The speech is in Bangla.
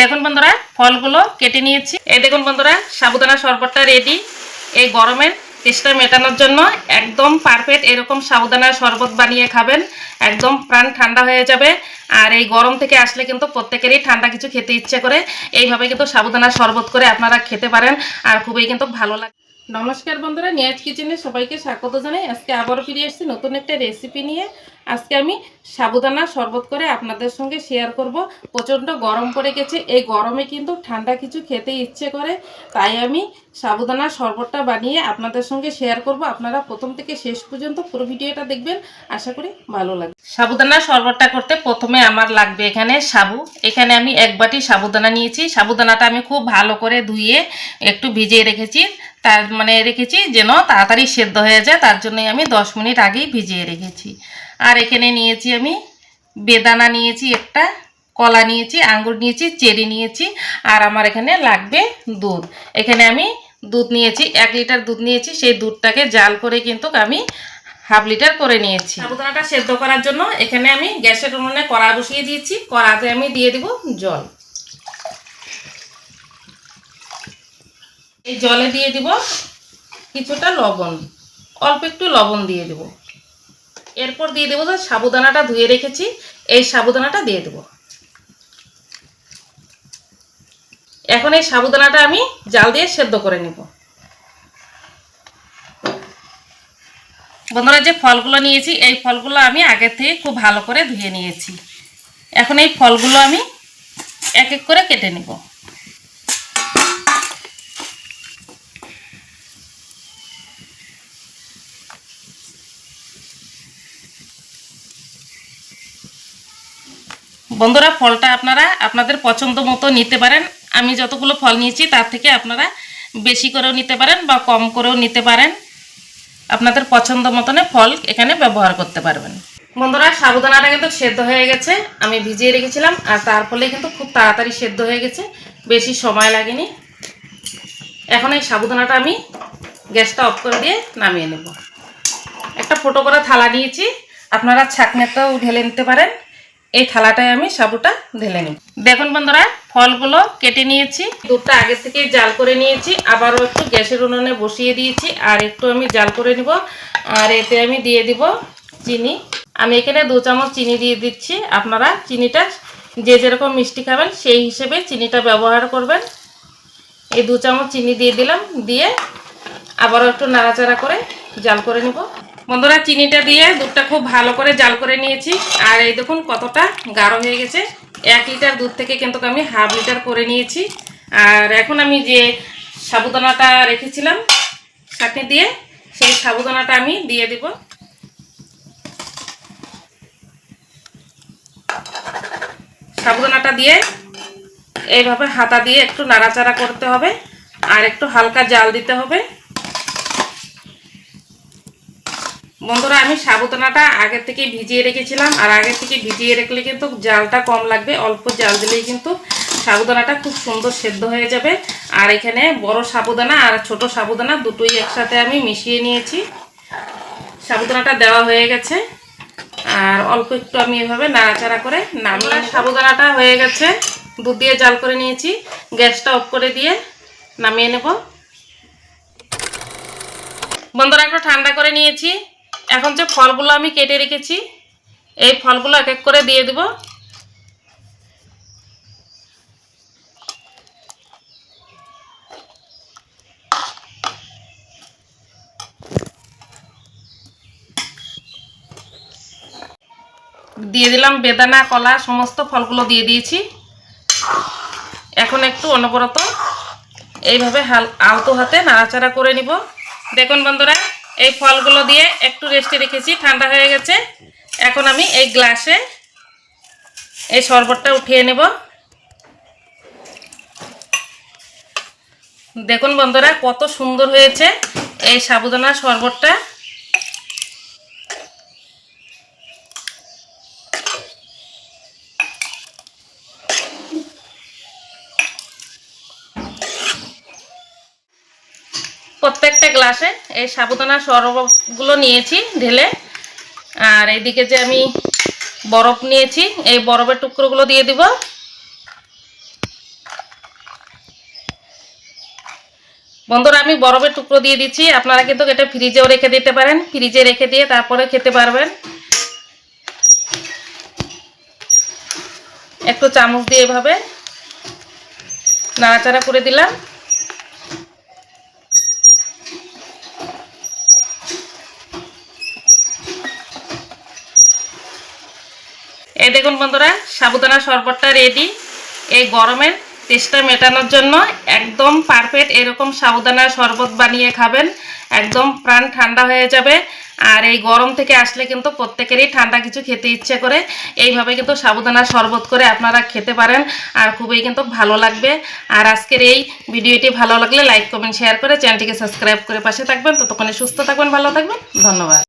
দেখুন বন্ধুরা, ফলগুলো কেটে নিয়েছি। এই দেখুন বন্ধুরা, সাবুদানা শরবতটা রেডি এই গরমের তেষ্টা মেটানোর জন্য একদম পারফেক্ট এরকম সাবুদানার শরবত বানিয়ে খাবেন। একদম প্রাণ ঠান্ডা হয়ে যাবে। আর এই গরম থেকে আসলে কিন্তু প্রত্যেকেরই ঠান্ডা কিছু খেতে ইচ্ছে করে। এইভাবে কিন্তু সাবুদানার শরবত করে আপনারা খেতে পারেন আর খুবই কিন্তু ভালো লাগে। নমস্কার বন্ধুরা, নিয়াজ কিচেনে সবাইকে স্বাগত জানাই। আজকে আবারও ফিরে এসেছি নতুন একটা রেসিপি নিয়ে। আজকে আমি সাবুদানা শরবত করে আপনাদের সঙ্গে শেয়ার করব। প্রচণ্ড গরম পড়ে গেছে। এই গরমে কিন্তু ঠান্ডা কিছু খেতে ইচ্ছে করে। তাই আমি সাবুদানার শরবতটা বানিয়ে আপনাদের সঙ্গে শেয়ার করব। আপনারা প্রথম থেকে শেষ পর্যন্ত পুরো ভিডিওটা দেখবেন। আশা করি ভালো লাগবে। সাবুদানার শরবতটা করতে প্রথমে আমার লাগবে এখানে সাবু। এখানে আমি এক বাটি সাবুদানা নিয়েছি। সাবুদানাটা আমি খুব ভালো করে ধুয়ে একটু ভিজিয়ে রেখেছি। তার মানে রেখেছি যেন তাড়াতাড়ি সেদ্ধ হয়ে যায়। তার জন্যই আমি দশ মিনিট আগেই ভিজিয়ে রেখেছি। আর এখানে নিয়েছি আমি বেদানা নিয়েছি একটা, কলা নিয়েছি, আঙ্গুর নিয়েছি, চেরি নিয়েছি, আর আমার এখানে লাগবে দুধ। এখানে আমি দুধ নিয়েছি, এক লিটার দুধ নিয়েছি, সেই দুধটাকে জাল করে কিন্তু আমি হাফ লিটার করে নিয়েছি। সাবুদানাটা সেদ্ধ করার জন্য এখানে আমি গ্যাসের উনুনে কড়া বসিয়ে দিয়েছি, কড়াতে আমি দিয়ে দিব জল। এই জলে দিয়ে দিব কিছুটা লবণ, অল্প একটু লবণ দিয়ে দেব। এরপর দিয়ে দেবো যে সাবুদানাটা ধুয়ে রেখেছি, এই সাবুদানাটা দিয়ে দেবো। এখন এই সাবুদানাটা আমি জাল দিয়ে সেদ্ধ করে নেব। বন্ধুরা, যে ফলগুলো নিয়েছি, এই ফলগুলো আমি আগের থেকে খুব ভালো করে ধুয়ে নিয়েছি। এখন এই ফলগুলো আমি এক এক করে কেটে নেব। বন্ধুরা, ফলটা আপনারা আপনাদের পছন্দ মতো নিতে পারেন। আমি যতগুলো ফল নিয়েছি, তার থেকে আপনারা বেশি করেও নিতে পারেন বা কম করেও নিতে পারেন। আপনাদের পছন্দ মতনে ফল এখানে ব্যবহার করতে পারবেন। বন্ধুরা, সাবুদানাটা কিন্তু সেদ্ধ হয়ে গেছে, আমি ভিজিয়ে রেখেছিলাম, আর তার ফলে কিন্তু খুব তাড়াতাড়ি সেদ্ধ হয়ে গেছে, বেশি সময় লাগেনি। এখন এই সাবুদানাটা আমি গ্যাসটা অফ করে দিয়ে নামিয়ে নেব। একটা ফোটো করে থালা নিয়েছি, আপনারা ছাকনেতেও ঢেলে নিতে পারেন। এই থালাটায় আমি সাবুটা ঢেলে নিই দেখুন বন্ধুরা, ফলগুলো কেটে নিয়েছি। দুধটা আগে থেকে জাল করে নিয়েছি। আবারও একটু গ্যাসের উনুনে বসিয়ে দিয়েছি আর একটু আমি জাল করে নিব। আর এতে আমি দিয়ে দিব চিনি। আমি এখানে দু চামচ চিনি দিয়ে দিচ্ছি। আপনারা চিনিটা যে যেরকম মিষ্টি খাবেন সেই হিসেবে চিনিটা ব্যবহার করবেন। এই দু চামচ চিনি দিয়ে দিলাম। দিয়ে আবারও একটু নাড়াচাড়া করে জাল করে নিব। বন্ধুরা চিনিটা দিয়ে দুধটা খুব ভালো করে জাল করে নিয়েছি। আর এই দেখুন কতটা গাঢ় হয়ে গেছে। এক লিটার দুধ থেকে কিন্তু আমি হাফ লিটার করে নিয়েছি। আর এখন আমি যে সাবুদানাটা রেখেছিলাম চাটনি দিয়ে, সেই সাবুদানাটা আমি দিয়ে দিব। সাবুদানাটা দিয়ে এইভাবে হাতা দিয়ে একটু নাড়াচাড়া করতে হবে। আর একটু হালকা জাল দিতে হবে। বন্ধুরা, আমি সাবুদানাটা আগের থেকে ভিজিয়ে রেখেছিলাম, আর আগের থেকে ভিজিয়ে রাখলে কিন্তু জালটা কম লাগবে, অল্প জাল দিলেই কিন্তু সাবুদানাটা খুব সুন্দর সেদ্ধ হয়ে যাবে। আর এখানে বড় সাবুদানা আর ছোট সাবুদানা দুটোই একসাথে আমি মিশিয়ে নিয়েছি। সাবুদানাটা দেওয়া হয়ে গেছে, আর অল্প একটু আমি এভাবে নাড়াচাড়া করে নামিয়ে সাবুদানাটা হয়ে গেছে, দুধ দিয়ে জাল করে নিয়েছি। গ্যাসটা অফ করে দিয়ে নামিয়ে নেব। বন্ধুরা, একটু ঠান্ডা করে নিয়েছি। এখন যে ফলগুলো আমি কেটে রেখেছি, এই ফলগুলো এক এক করে দিয়ে দেব। দিয়ে দিলাম বেদানা, কলা, সমস্ত ফলগুলো দিয়ে দিয়েছি। এখন একটু অনবরত এইভাবে হাল আলতো হাতে নাড়াচাড়া করে নিব। দেখুন বন্ধুরা এই ফলগুলো দিয়ে একটু রেস্টে রেখেছি, ঠান্ডা হয়ে গেছে। এখন আমি এই গ্লাসে এই শরবতটা উঠিয়ে নেব। দেখুন বন্ধুরা, কত সুন্দর হয়েছে এই সাবুদানার শরবতটা। প্রত্যেকটা গ্লাসে এই সাবুদানা সরবগুলো নিয়েছি ঢেলে। আর এদিকে যে আমি বরফ নিয়েছি, এই বরফের টুকরোগুলো দিয়ে দিব। বন্ধুরা, আমি বরফের টুকরো দিয়ে দিচ্ছি। আপনারা কিন্তু এটা ফ্রিজেও রেখে দিতে পারেন। ফ্রিজে রেখে দিয়ে তারপরে খেতে পারবেন। একটু চামচ দিয়ে এভাবে নাড়াচাড়া করে দিলাম। এই দেখুন বন্ধুরা, সাবুদানা শরবতটা রেডি এই গরমের তেষ্টা মেটানোর জন্য একদম পারফেক্ট এরকম সাবুদানার শরবত বানিয়ে খাবেন। একদম প্রাণ ঠান্ডা হয়ে যাবে। আর এই গরম থেকে আসলে কিন্তু প্রত্যেকেরই ঠান্ডা কিছু খেতে ইচ্ছে করে। এইভাবে কিন্তু সাবুদানার শরবত করে আপনারা খেতে পারেন আর খুবই কিন্তু ভালো লাগবে। আর আজকের এই ভিডিওটি ভালো লাগলে লাইক কমেন্ট শেয়ার করে চ্যানেলটিকে সাবস্ক্রাইব করে পাশে থাকবেন। ততক্ষণে সুস্থ থাকবেন, ভালো থাকবেন। ধন্যবাদ।